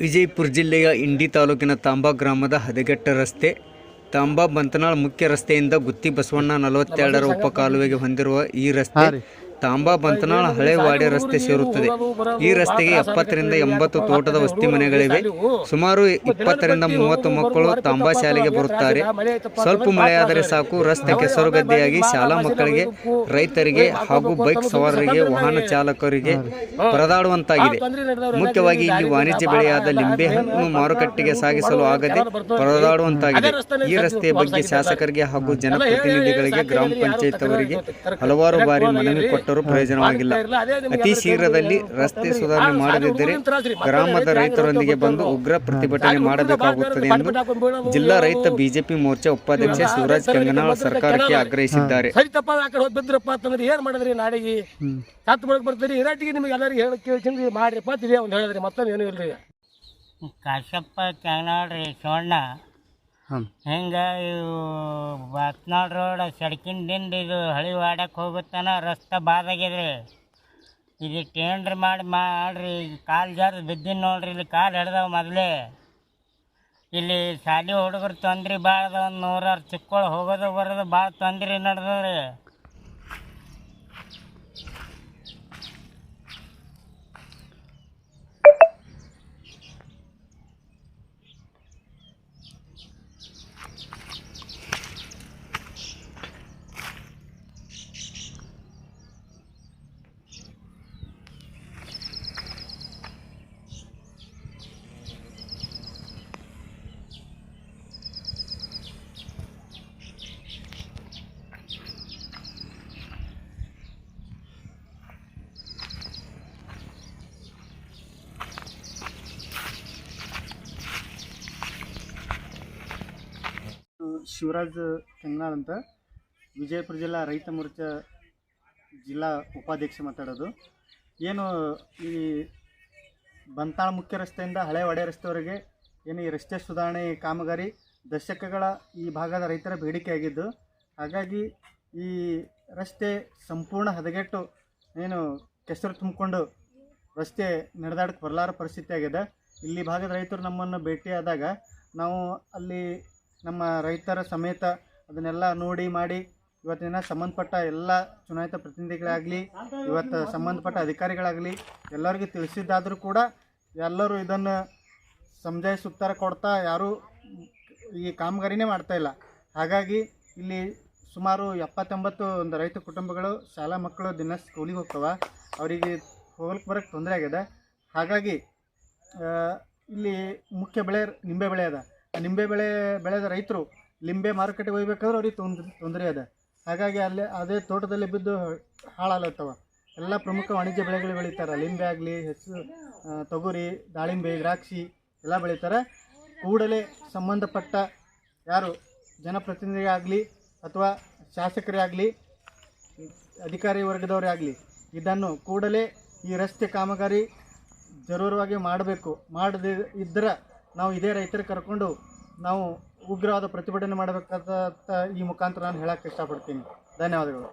ವಿಜಯಪುರ ಜಿಲ್ಲೆಯ ಇಂಡಿ ತಾಲೂಕಿನ ತಾಂಬಾ ಗ್ರಾಮದ ಹದಗೆಟ್ಟ ರಸ್ತೆ, ತಾಂಬಾ ಬಂತನಾಳ್ ಮುಖ್ಯ ರಸ್ತೆಯಿಂದ ಗುತ್ತಿ ಬಸವಣ್ಣ ನಲವತ್ತೆರಡರ ಉಪಕಾಲುವೆಗೆ ಹೊಂದಿರುವ ಈ ರಸ್ತೆ ತಾಂಬಾ ಬಂತನಾಳ ಹಳೆ ವಾಡೆ ರಸ್ತೆ ಸೇರುತ್ತದೆ. ಈ ರಸ್ತೆಗೆ ಎಪ್ಪತ್ತರಿಂದ ಎಂಬತ್ತು ತೋಟದ ವಸ್ತಿ ಮನೆಗಳಿವೆ. ಸುಮಾರು ಇಪ್ಪತ್ತರಿಂದ ಮೂವತ್ತು ಮಕ್ಕಳು ತಾಂಬಾ ಶಾಲೆಗೆ ಬರುತ್ತಾರೆ. ಸ್ವಲ್ಪ ಮಳೆಯಾದರೆ ಸಾಕು, ರಸ್ತೆ ಕೆಸರುಗದ್ದೆಯಾಗಿ ಶಾಲಾ ಮಕ್ಕಳಿಗೆ, ರೈತರಿಗೆ ಹಾಗೂ ಬೈಕ್ ಸವಾರರಿಗೆ, ವಾಹನ ಚಾಲಕರಿಗೆ ಪರದಾಡುವಂತಾಗಿದೆ. ಮುಖ್ಯವಾಗಿ ಇಲ್ಲಿ ವಾಣಿಜ್ಯ ಬೆಳೆಯಾದ ಲಿಂಬೆ ಹಣ್ಣು ಮಾರುಕಟ್ಟೆಗೆ ಸಾಗಿಸಲು ಆಗದೆ ಪರದಾಡುವಂತಾಗಿದೆ. ಈ ರಸ್ತೆಯ ಬಗ್ಗೆ ಶಾಸಕರಿಗೆ ಹಾಗೂ ಜನಪ್ರತಿನಿಧಿಗಳಿಗೆ, ಗ್ರಾಮ ಪಂಚಾಯತ್ ಅವರಿಗೆ ಹಲವಾರು ಬಾರಿ ಮನವಿ ಕೊಟ್ಟರೂ ಪ್ರಯೋಜನವಾಗಿಲ್ಲ. ಅತಿ ಶೀಘ್ರದಲ್ಲಿ ರಸ್ತೆ ಸುಧಾರಣೆ ಮಾಡದಿದ್ದರೆ ಗ್ರಾಮದ ರೈತರೊಂದಿಗೆ ಬಂದು ಉಗ್ರ ಪ್ರತಿಭಟನೆ ಮಾಡಬೇಕಾಗುತ್ತದೆ ಎಂದು ಜಿಲ್ಲಾ ರೈತ ಬಿಜೆಪಿ ಮೋರ್ಚಾ ಉಪಾಧ್ಯಕ್ಷ ಶಿವರಾಜ್ ಕಂಗನಾಳ್ ಸರ್ಕಾರಕ್ಕೆ ಆಗ್ರಹಿಸಿದ್ದಾರೆ. ಸರಿತಪ್ಪ ಆ ಕಡೆ ಹೋಗಿ ಬಿದ್ರಪ್ಪ ಅಂತಂದ್ರೆ ಏನ್ ಮಾಡಿದ್ರಿ ನಾಡಿಗೆ? ಸತ್ತು ಬಳಕ್ ಬರ್ತೀರಿ ಇರಾಟಿಗೆ ನಿಮಗೆ ಎಲ್ಲರಿಗೆ ಹೇಳಿ ಕೇಳ್ತೀನಿ ಮಾಡ್ರಿಪ್ಪ ಅಂತ ಇದೇ ಒಂದು ಹೇಳಿದ್ರಿ ಮತ್ತೊಂದು ಏನೂ ಇಲ್ರಿ? ಕಾಶಪ್ಪ ಕ್ಯಾನಾಳ್ರಿ ಶಿವಣ್ಣ ಹಾಂ ಹಿಂಗೆ ಇವು ಬಾತ್ನಾಳ್ ರೋಡ್ ಸಡ್ಕಿಂದಿಂದ ಇದು ಹಳಿ ವಾಡಕ್ಕೆ ಹೋಗುತ್ತಾನ, ರಸ್ತೆ ಬಾದಾಗ್ಯದ್ರಿ ಇದು ಟೇಂಡ್ರ್ ಮಾಡಿ ಮಾಡ್ರಿ ಕಾಲು ಜಾರ ಬಿದ್ದಿನ ನೋಡ್ರಿ, ಇಲ್ಲಿ ಕಾಲು ಹಿಡ್ದಾವ ಮೊದಲೇ. ಇಲ್ಲಿ ಶಾಲೆ ಹುಡುಗರು ತೊಂದ್ರೆ ಭಾಳ ಅದಾವ, ನೂರಾರು ಚಿಕ್ಕಳು ಹೋಗೋದು ಬರೋದು ಭಾಳ ತೊಂದ್ರೆ ನಡೆದವ್ರಿ ಶಿವರಾಜ್ ಕೆಂಗ್ನಾಳ್ ಅಂತ ವಿಜಯಪುರ ಜಿಲ್ಲಾ ರೈತ ಮೋರ್ಚಾ ಜಿಲ್ಲಾ ಉಪಾಧ್ಯಕ್ಷ ಮಾತಾಡೋದು. ಏನು ಈ ಬಂತಾಳ ಮುಖ್ಯ ರಸ್ತೆಯಿಂದ ಹಳೆ ಒಡೆ ರಸ್ತೆವರೆಗೆ ಏನು ಈ ರಸ್ತೆ ಸುಧಾರಣೆ ಕಾಮಗಾರಿ ದಶಕಗಳ ಈ ಭಾಗದ ರೈತರ ಬೇಡಿಕೆಯಾಗಿದ್ದು ಹಾಗಾಗಿ ಈ ರಸ್ತೆ ಸಂಪೂರ್ಣ ಹದಗೆಟ್ಟು ಏನು ಕೆಸರು ತುಂಬಿಕೊಂಡು ರಸ್ತೆ ನಡೆದಾಡಕ್ಕೆ ಬರಲಾರ ಪರಿಸ್ಥಿತಿ ಆಗಿದೆ. ಇಲ್ಲಿ ಭಾಗದ ರೈತರು ನಮ್ಮನ್ನು ಭೇಟಿಯಾದಾಗ ನಾವು ಅಲ್ಲಿ ನಮ್ಮ ರೈತರ ಸಮೇತ ಅದನ್ನೆಲ್ಲ ನೋಡಿ ಮಾಡಿ, ಇವತ್ತಿನ ಸಂಬಂಧಪಟ್ಟ ಎಲ್ಲ ಚುನಾಯಿತ ಪ್ರತಿನಿಧಿಗಳಾಗಲಿ, ಇವತ್ತು ಸಂಬಂಧಪಟ್ಟ ಅಧಿಕಾರಿಗಳಾಗಲಿ ಎಲ್ಲರಿಗೂ ತಿಳಿಸಿದ್ದಾದರೂ ಕೂಡ ಎಲ್ಲರೂ ಇದನ್ನು ಸಮಜಾಯಿಸಿ ಉತ್ತರ ಕೊಡ್ತಾ ಯಾರೂ ಈ ಕಾಮಗಾರಿನೇ ಮಾಡ್ತಾ ಇಲ್ಲ. ಹಾಗಾಗಿ ಇಲ್ಲಿ ಸುಮಾರು ಎಪ್ಪತ್ತೊಂಬತ್ತು ಒಂದು ರೈತ ಕುಟುಂಬಗಳು, ಶಾಲಾ ಮಕ್ಕಳು ದಿನ ಸ್ಕೂಲಿಗೆ ಹೋಗ್ತವೆ. ಅವರಿಗೆ ಹೋಗ್ಲಿಕ್ಕೆ ಬರೋಕ್ಕೆ ತೊಂದರೆ ಆಗಿದೆ. ಹಾಗಾಗಿ ಇಲ್ಲಿ ಮುಖ್ಯ ಬೆಳೆ ನಿಂಬೆ ಬೆಳೆ ಅದ. ನಿಂಬೆ ಬೆಳೆ ಬೆಳೆದ ರೈತರು ಲಿಂಬೆ ಮಾರುಕಟ್ಟೆಗೆ ಒಯ್ಬೇಕಾದ್ರೆ ಅವ್ರಿಗೆ ತೊಂದ್ರೆ ತೊಂದರೆ ಅದ ಹಾಗಾಗಿ ಅಲ್ಲೇ ಅದೇ ತೋಟದಲ್ಲಿ ಬಿದ್ದು ಹಾಳಾಲತ್ತವ ಎಲ್ಲ ಪ್ರಮುಖ ವಾಣಿಜ್ಯ ಬೆಳೆಗಳು ಬೆಳೀತಾರೆ. ಲಿಂಬೆ ಆಗಲಿ ಆ, ತೊಗರಿ ದಾಳಿಂಬೆ ದ್ರಾಕ್ಷಿ ಎಲ್ಲ ಬೆಳೀತಾರೆ. ಕೂಡಲೇ ಸಂಬಂಧಪಟ್ಟ ಯಾರು ಜನಪ್ರತಿನಿಧಿ ಆಗಲಿ ಅಥವಾ ಶಾಸಕರೇ ಆಗಲಿ ಅಧಿಕಾರಿ ವರ್ಗದವರೇ ಆಗಲಿ ಇದನ್ನು ಕೂಡಲೇ ಈ ರಸ್ತೆ ಕಾಮಗಾರಿ ಜರೂರವಾಗಿ ಮಾಡಬೇಕು. ಮಾಡದೇ ಇದ್ದರೆ ನಾವು ಇದೇ ರೈತರು ಕರ್ಕೊಂಡು ನಾವು ಉಗ್ರವಾದ ಪ್ರತಿಭಟನೆ ಮಾಡಬೇಕಾದ ಈ ಮುಖಾಂತರ ನಾನು ಹೇಳಕ್ಕೆ ಇಷ್ಟಪಡ್ತೀನಿ. ಧನ್ಯವಾದಗಳು.